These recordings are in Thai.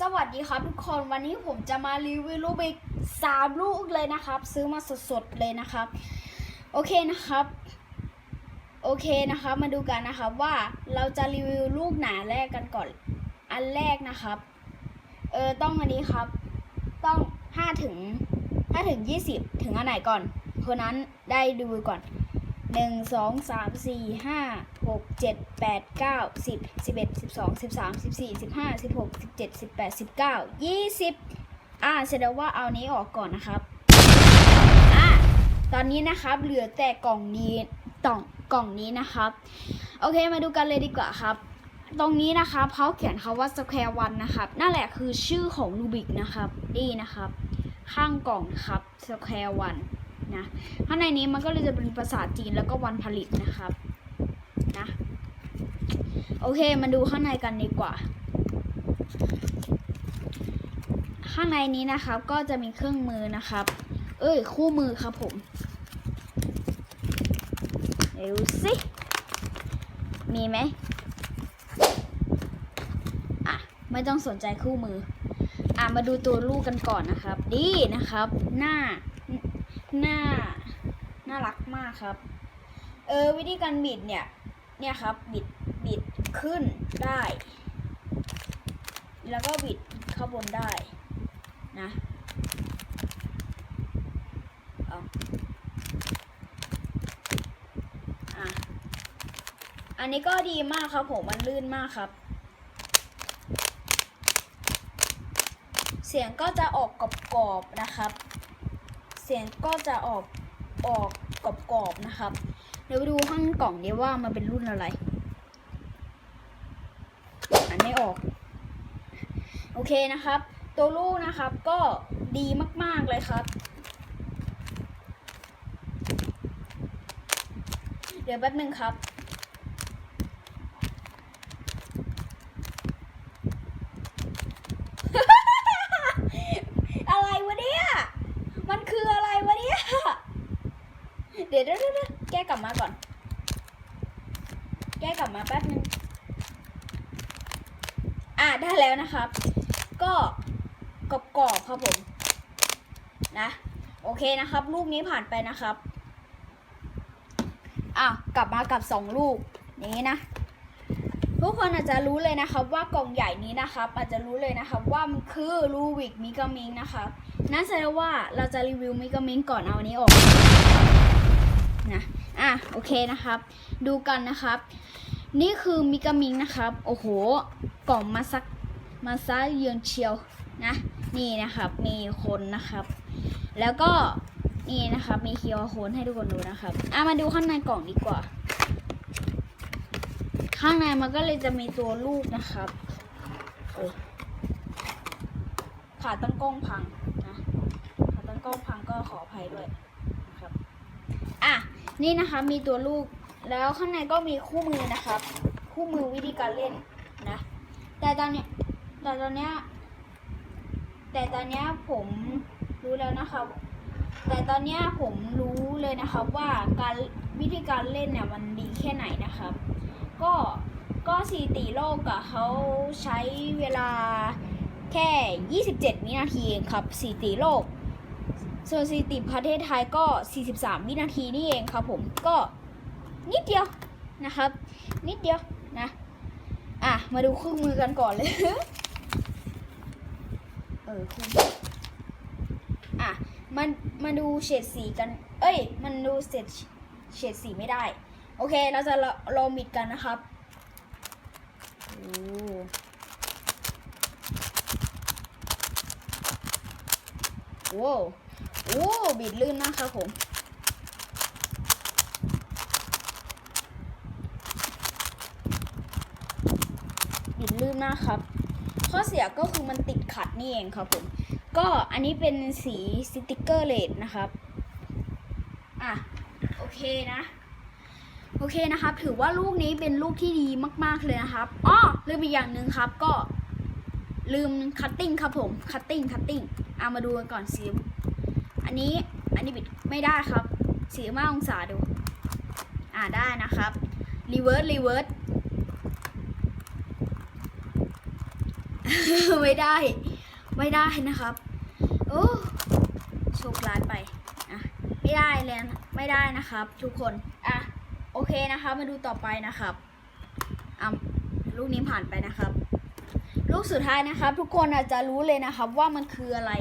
สวัสดีครับทุกคนวันนี้ผมจะมารีวิวลูกบิกสามลูกเลยนะครับ ซื้อมาสดๆเลยนะครับ โอเคนะครับ โอเคนะครับ มาดูกันนะครับว่าเราจะรีวิวลูกไหนแรกกันก่อนอันแรกนะครับ เออต้องอันนี้ครับ ต้อง5ถึง5ถึง20ถึงอันไหนก่อนคนนั้นได้ดูก่อน หนึ่งสองสามสี่ห้าหกเจ็ดแปดเก้าสิบสิบเอ็ดสิบสองสิบสามสิบสี่สิบห้าสิบหกสิบเจ็ดสิบแปดสิบเก้ายี่สิบอ่าแสดงว่าเอานี้ออกก่อนนะครับอ่าตอนนี้นะครับเหลือแต่กล่องนี้กล่องกล่องนี้นะครับ โอเคมาดูกันเลยดีกว่าครับ ตรงนี้นะครับเขาเขียนคาว่า square one นะครับนั่นแหละคือชื่อของรูบิกนะครับนี่นะครับ ข้างกล่องครับ square one นะข้างในนี้มันก็เลยจะเป็นภาษาจีนแล้วก็วันผลิตนะครับนะโอเคมาดูข้างในกันดีกว่า ข้างในนี้นะครับก็จะมีเครื่องมือนะครับ เอ้ยคู่มือครับผมเดี๋ยวสิมีไหมอะไม่ต้องสนใจคู่มือ อะมาดูตัวลูกกันก่อนนะครับ ดีนะครับ หน้า น้าน่ารักมากครับ เออวิธีการบิดเนี่ย เนี่ยครับบิดบิดขึ้นได้ แล้วก็บิดข้าบนได้นะเอาอะอันนี้ก็ดีมากครับผมมันลื่นมากครับ เสียงก็จะออกกรอบๆนะครับ สียงก็จะออกออกกรอบๆนะครับ เดี๋ยวดูข้างกล่องนี้ว่ามันเป็นรุ่นอะไรอันไม่ออก โอเคนะครับ ตัวลูกนะครับก็ดีมากๆเลยครับ เดี๋ยวแป๊บนึงครับ อะไรวะเนี่ย มันคืออะไรวะเนี่ย เดี๋ยวเดี๋ยวเดี๋ยวแก้กลับมาก่อน แก้กลับมาแป๊บนึง อ่าได้แล้วนะครับ ก็กรอบๆครับผม นะ โอเคนะครับ ลูกนี้ผ่านไปนะครับ อะกลับมากับสองลูก อย่างนี้นะทุกคนอาจจะรู้เลยนะครับว่ากล่องใหญ่นี้นะครับ อาจจะรู้เลยนะครับว่ามันคือลูวิกมิกามิงนะครับนั่นแสดงว่าเราจะรีวิวมิกามิงก่อนเอาอันนี้ออกนะ อะโอเคนะครับ ดูกันนะครับ นี่คือมิกามิงนะครับ โอ้โห กล่องมาซักมาซะเยืองเชียวนะ นี่นะครับมีคนนะครับ แล้วก็นี่นะครับมีเคียวโคนให้ทุกคนดูนะครับอะมาดูข้างในกล่องดีกว่า ข้างในมันก็เลยจะมีตัวลูกนะครับโอ้ขาตั้งกล้องพังนะขาตั้งกล้องพังก็ขออภัยด้วยนะครับ อะ นี่นะคะมีตัวลูกแล้วข้างในก็มีคู่มือนะครับ คู่มือวิธีการเล่นนะ แต่ตอนเนี้ยแต่ตอนเนี้ยแต่ตอนเนี้ยผมรู้แล้วนะครับ แต่ตอนเนี้ยผมรู้เลยนะครับว่าการวิธีการเล่นเนี่ยมันดีแค่ไหนนะครับ ก็ก็สถิติโลกอะเขาใช้เวลาแค่ 27 วินาทีเองครับสถิติโลก ส่วนสถิติประเทศไทยก็ 43 วินาทีนี่เองครับผมก็นิดเดียวนะครับ นิดเดียวนะ อะ มาดูเครื่องมือกันก่อนเลย เออคู่อะมันมาดูเฉดสีกัน เอ้ย มันดูเฉดเฉดสีไม่ได้ โอเค เราจะลองบิดกันนะครับโอ้โว้ โอ้บิดลื่นมากครับผม บิดลื่นมากครับ ข้อเสียก็คือมันติดขัดนี่เองครับผม ก็อันนี้เป็นสีสติกเกอร์เลดนะครับ อะ โอเคนะ โอเคนะครับ ถือว่าลูกนี้เป็นลูกที่ดีมาก ๆ เลยนะครับอ้อลืมอีกอย่างหนึ่งครับก็ลืมคัตติ้งครับผม คัตติ้งคัตติ้งเอามาดูกันก่อนสี อันนี้อันนี้บิดไม่ได้ครับสี่ห้าองศาดู อ่าได้นะครับรีเวิร์สรีเวิร์สไม่ได้ ไม่ได้นะครับ โอ้โชคร้ายไปอะไม่ได้เลยไม่ได้นะครับ ทุกคนอะโอเคนะครับมาดูต่อไปนะครับอะลูกนี้ผ่านไปนะครับ ลูกสุดท้ายนะครับ ทุกคนอาจจะรู้เลยนะครับ ว่ามันคืออะไร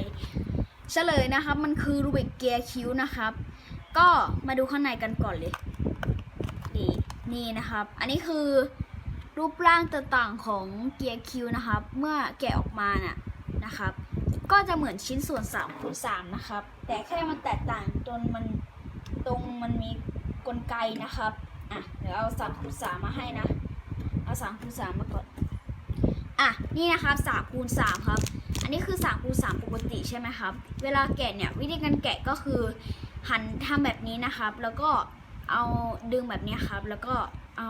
เฉลยนะครับ มันคือรูบิกเกียร์คิวนะครับ ก็มาดูข้างในกันก่อนเลย นี่นี่นะครับ อันนี้คือรูปร่างต่างๆของเกียร์คิวนะครับ เมื่อแกะออกมาน่ะนะครับ ก็จะเหมือนชิ้นส่วน3คูณ3นะครับ แต่แค่มันแตกต่างตรงมันตรงมันมีกลไกนะครับอะเดี๋ยวเอา3คูณ3มาให้นะ เอา3คูณ3มาก่อนอะนี่นะครับ3คูณ3ครับ อันนี้คือ3คูณ3ปกติใช่ไหมครับ เวลาแกะเนี่ยวิธีการแกะก็คือหันทำแบบนี้นะครับ แล้วก็เอาดึงแบบนี้ครับ แล้วก็เอา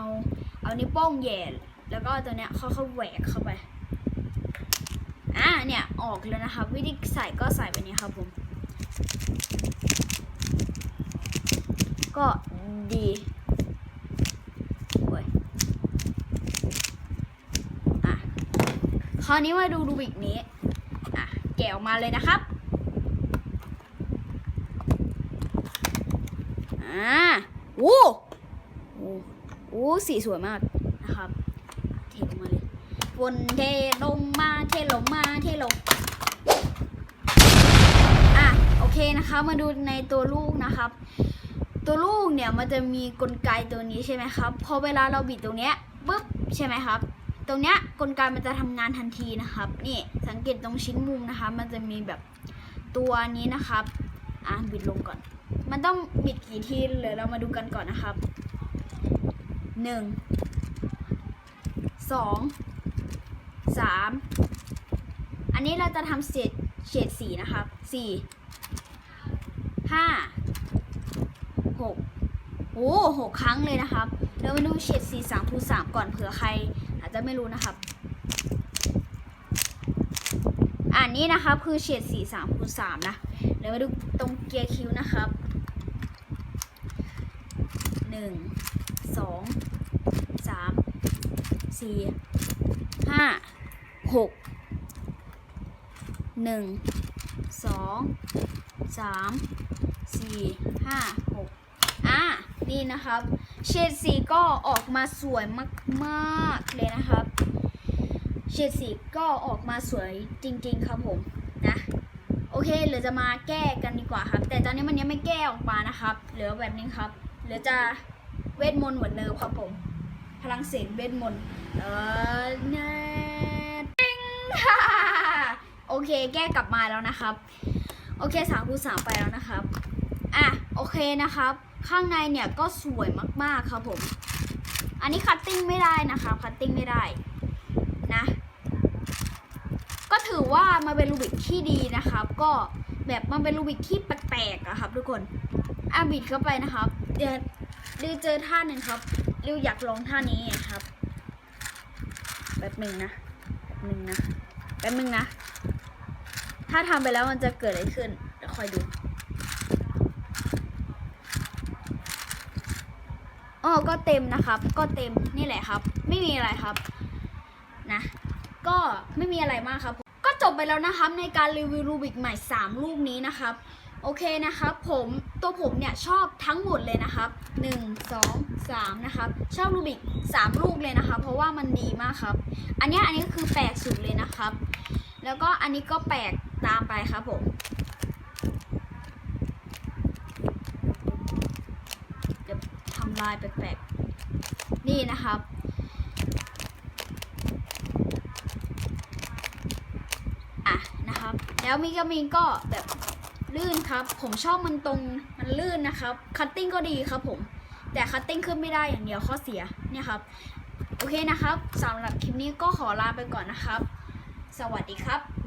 เอานิ้วโป้งแย่แล้วก็ตัวเนี้ยค่อยๆแหวกเข้าไปอ่าเนี่ยออกแล้วนะครับ วิธีใส่ก็ใส่แบบนี้ครับผม ก็ดีโอ้ยอะคราวนี้มาดูรูบิกนี้ แกะออกมาเลยนะครับอ่าโอ้โอ้โอ้สีสวยมากนะครับ เทลงมาเลยฝนเทลงมาเทลงมาเทลงอะโอเคนะคะมาดูในตัวลูกนะครับ ตัวลูกเนี่ยมันจะมีกลไกตัวนี้ใช่ไหมครับพอเวลาเราบิดตรงเนี้ยปุ๊บใช่ไหมครับ ตรงเนี้ยกลไกมันจะทำงานทันทีนะครับ นี่สังเกตตรงชิ้นมุมนะคะ มันจะมีแบบตัวนี้นะครับ อะบิดลงก่อน มันต้องบิดกี่ทีเดี๋ยเรามาดูกันก่อนนะครับหนึ่งสองสามอันนี้เราจะทำเฉดเฉดสีนะครับสี่ห้าหกโอ้หกครั้งเลยนะครับเดี๋ยวมาดูเฉดสีสามคูสามก่อนเผื่อใคร อาจจะไม่รู้นะครับอันนี้นะครับคือเฉดสีสามคูณสามนะ เดี๋ยวมาดูตรงเกียร์คิวนะครับหนึ่งสองสามสี่ห้าหกหนึ่งสองสามสี่ห้าหกอะนี่นะครับ เฉดสีก็ออกมาสวยมากๆเลยนะครับ เฉดสีก็ออกมาสวยจริง ๆ ครับผมนะ โอเคเหลือจะมาแก้กันดีกว่าครับ แต่ตอนนี้มันยังไม่แก้ออกมานะครับ เหลือแบบนี้ครับ เหลือจะเวทมนต์เหมือนเดิมครับผม พลังเสียงเวทมนต์เออเนติ้งโอเคแก้กลับมาแล้วนะครับ โอเคสามคูณสามไปแล้วนะครับ อะโอเคนะครับ ข้างในเนี่ยก็สวยมากๆครับผม อันนี้คัตติ้งไม่ได้นะครับคัตติ้งไม่ได้นะ ก็ถือว่ามันเป็นรูบิกที่ดีนะครับ ก็แบบมันเป็นรูบิกที่แปลกๆอะครับ ทุกคนอะบิดเข้าไปนะครับ เดี๋ยวเดี๋ยวเจอท่าหนึ่งครับริวอยากลองท่านี้ไงครับ แบบหนึ่งนะแบบหนึ่งนะแบบหนึ่งนะ ถ้าทำไปแล้วมันจะเกิดอะไรขึ้นเดี๋ยวคอยดู อ๋อก็เต็มนะครับ ก็เต็มนี่แหละครับ ไม่มีอะไรครับนะก็ไม่มีอะไรมากครับ ก็จบไปแล้วนะครับในการรีวิวรูบิกใหม่ 3 ลูกนี้นะครับ โอเคนะครับผมตัวผมเนี่ยชอบทั้งหมดเลยนะครับ 1 2 3 นะครับ ชอบรูบิก 3 ลูกเลยนะคะเพราะว่ามันดีมากครับ อันนี้อันนี้ก็คือแปลกสุดเลยนะครับ แล้วก็อันนี้ก็แปลกตามไปครับผม เดี๋ยวทำ ลายแปลกๆ นี่นะครับ อะนะครับ แล้วมีก็มีก็แบบลื่นครับ ผมชอบมันตรงมันลื่นนะครับ คัตติ้งก็ดีครับผม แต่คัตติ้งขึ้นไม่ได้อย่างเดียวข้อเสียเนี่ยครับ โอเคนะครับสำหรับคลิปนี้ก็ขอลาไปก่อนนะครับ สวัสดีครับ